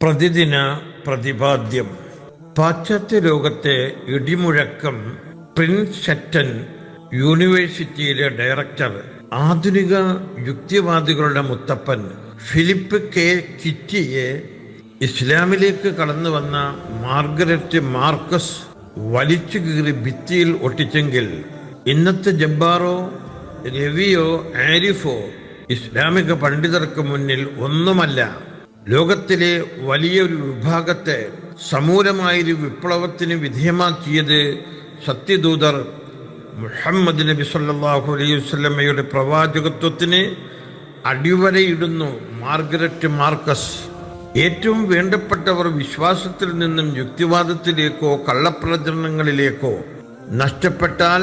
പ്രതിദിന പ്രതിപാദ്യം. പാശ്ചാത്യ ലോകത്തെ ഇടിമുഴക്കം പ്രിൻസ് ഷറ്റൻ യൂണിവേഴ്സിറ്റിയിലെ ഡയറക്ടർ ആധുനിക യുക്തിവാദികളുടെ മുത്തപ്പൻ ഫിലിപ്പ് കെ. കിറ്റിയെ ഇസ്ലാമിലേക്ക് കടന്നു വന്ന മാർഗരറ്റ് മാർക്കസ് വലിച്ചു കീറി ഭിത്തിയിൽ ഒട്ടിച്ചെങ്കിൽ ഇന്നത്തെ ജബ്ബാറോ രവിയോ ആരിഫോ ഇസ്ലാമിക പണ്ഡിതർക്ക് മുന്നിൽ ഒന്നുമല്ല. ലോകത്തിലെ വലിയൊരു വിഭാഗത്തെ സമൂലമായൊരു വിപ്ലവത്തിന് വിധേയമാക്കിയത് സത്യദൂതർ മുഹമ്മദ് നബി സല്ലാഹു അലൈഹി വസല്ലമയുടെ പ്രവാചകത്വത്തിന് അടിവരയിടുന്നു മാർഗരറ്റ് മാർക്കസ്. ഏറ്റവും വേണ്ടപ്പെട്ടവർ വിശ്വാസത്തിൽ നിന്നും യുക്തിവാദത്തിലേക്കോ കള്ളപ്രചരണങ്ങളിലേക്കോ നഷ്ടപ്പെട്ടാൽ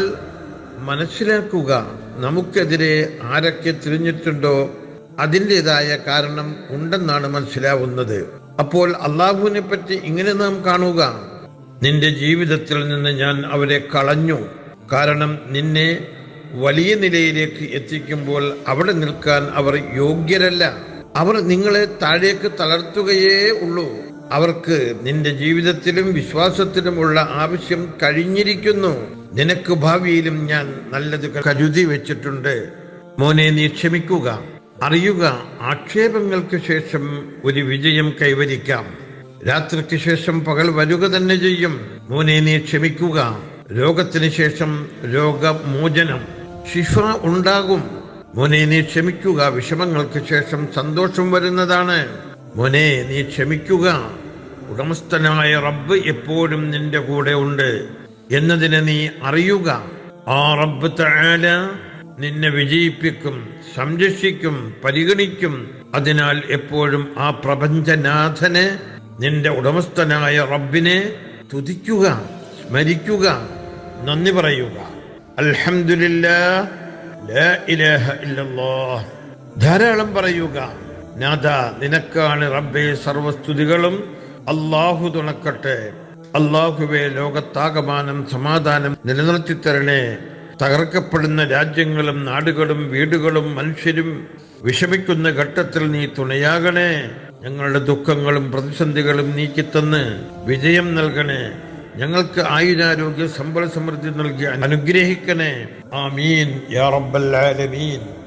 മനസ്സിലാക്കുക നമുക്കെതിരെ ആരൊക്കെ തിരിഞ്ഞിട്ടുണ്ടോ അതിന്റെതായ കാരണം ഉണ്ടെന്നാണ് മനസ്സിലാവുന്നത്. അപ്പോൾ അള്ളാഹുവിനെ പറ്റി ഇങ്ങനെ നാം കാണുക. നിന്റെ ജീവിതത്തിൽ നിന്ന് ഞാൻ അവരെ കളഞ്ഞു. കാരണം നിന്നെ വലിയ നിലയിലേക്ക് എത്തിക്കുമ്പോൾ അവിടെ നിൽക്കാൻ അവർ യോഗ്യരല്ല. അവർ നിങ്ങളെ താഴേക്ക് തളർത്തുകയേ ഉള്ളൂ. അവർക്ക് നിന്റെ ജീവിതത്തിലും വിശ്വാസത്തിലുമുള്ള ആവശ്യം കഴിഞ്ഞിരിക്കുന്നു. നിനക്ക് ഭാവിയിലും ഞാൻ നല്ലത് കരുതി വെച്ചിട്ടുണ്ട്. മോനെ നീ ക്ഷമിക്കുക. അറിയുക ആക്ഷേപങ്ങൾക്ക് ശേഷം ഒരു വിജയം കൈവരിക്കാം. രാത്രിക്ക് ശേഷം പകൽ വരുക തന്നെ ചെയ്യും. മോനെ നീ ക്ഷമിക്കുക. രോഗത്തിന് ശേഷം രോഗമോചനം. ശിഫ ഉണ്ടാകും. മോനെ നീ ക്ഷമിക്കുക. വിഷമങ്ങൾക്ക് ശേഷം സന്തോഷം വരുന്നതാണ്. മോനെ നീ ക്ഷമിക്കുക. ഉടമസ്ഥനായ റബ്ബ് എപ്പോഴും നിന്റെ കൂടെ ഉണ്ട്. എന്നതിനെ നീ അറിയുക. ആ റബ്ബ് തആല നിന്നെ വിജയിപ്പിക്കും സംരക്ഷിക്കും പരിഗണിക്കും. അതിനാൽ എപ്പോഴും ആ പ്രപഞ്ചനാഥന് നിന്റെ ഉടമസ്ഥനായ റബ്ബിനെ തുതിക്കുക സ്മരിക്കുക നന്ദി പറയുക. ധാരാളം പറയുക നാഥ നിനക്കാണ് റബ്ബെ സർവസ്തുതികളും അള്ളാഹു തുണക്കട്ടെ. അള്ളാഹുവെ ലോകത്താകമാനം സമാധാനം നിലനിർത്തി തരണേ തകർക്കപ്പെടുന്ന രാജ്യങ്ങളും നാടുകളും വീടുകളും മനുഷ്യരും വിഷമിക്കുന്ന ഘട്ടത്തിൽ നീ തുണയാകണേ. ഞങ്ങളുടെ ദുഃഖങ്ങളും പ്രതിസന്ധികളും നീക്കിത്തന്ന് വിജയം നൽകണേ. ഞങ്ങൾക്ക് ആയുരാരോഗ്യ സമ്പൽ സമൃദ്ധി നൽകി അനുഗ്രഹിക്കണേ. ആമീൻ. യാ റബ്ബൽ ആലമീൻ.